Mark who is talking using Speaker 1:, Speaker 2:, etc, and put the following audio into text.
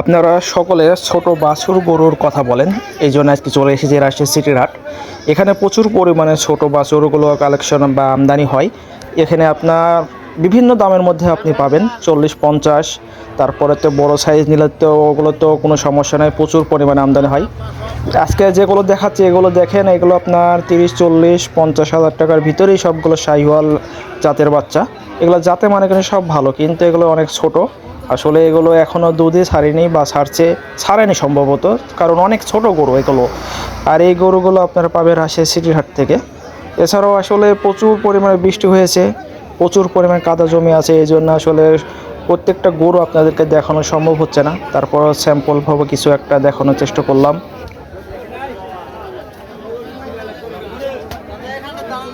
Speaker 1: আপনারা সকলে ছোট বাছুর গরুর কথা বলেন, এই জন্য আজকে চলে এসেছি রাজশাহী সিটির হাট। এখানে প্রচুর পরিমাণে ছোট বাছুরগুলো কালেকশন বা আমদানি হয়। এখানে আপনার বিভিন্ন দামের মধ্যে আপনি পাবেন, চল্লিশ, পঞ্চাশ, তারপরে তো বড়ো সাইজ নিলে তো ওগুলো তো কোনো সমস্যা নেই, প্রচুর পরিমাণে আমদানি হয়। আজকে যেগুলো দেখাচ্ছি, এগুলো দেখেন, এগুলো আপনার তিরিশ, চল্লিশ, পঞ্চাশ হাজার টাকার ভিতরেই সবগুলো শাহিওয়াল জাতের বাচ্চা। এগুলো জাতে মানে কিন্তু সব ভালো, কিন্তু এগুলো অনেক ছোট। আসলে এগুলো এখনও দুধে ছাড়েনি বা ছাড়ছে, ছাড়েনি সম্ভবত, কারণ অনেক ছোট গরু এগুলো। আর এই গরুগুলো আপনারা পাবেন রাজশাহী সিটির হাট থেকে। এছাড়াও আসলে প্রচুর পরিমাণে বৃষ্টি হয়েছে, প্রচুর পরিমাণে কাদা জমি আছে, এই জন্য আসলে প্রত্যেকটা গরু আপনাদেরকে দেখানো সম্ভব হচ্ছে না। তারপর স্যাম্পলভাবে কিছু একটা দেখানোর চেষ্টা করলাম। ভাড়া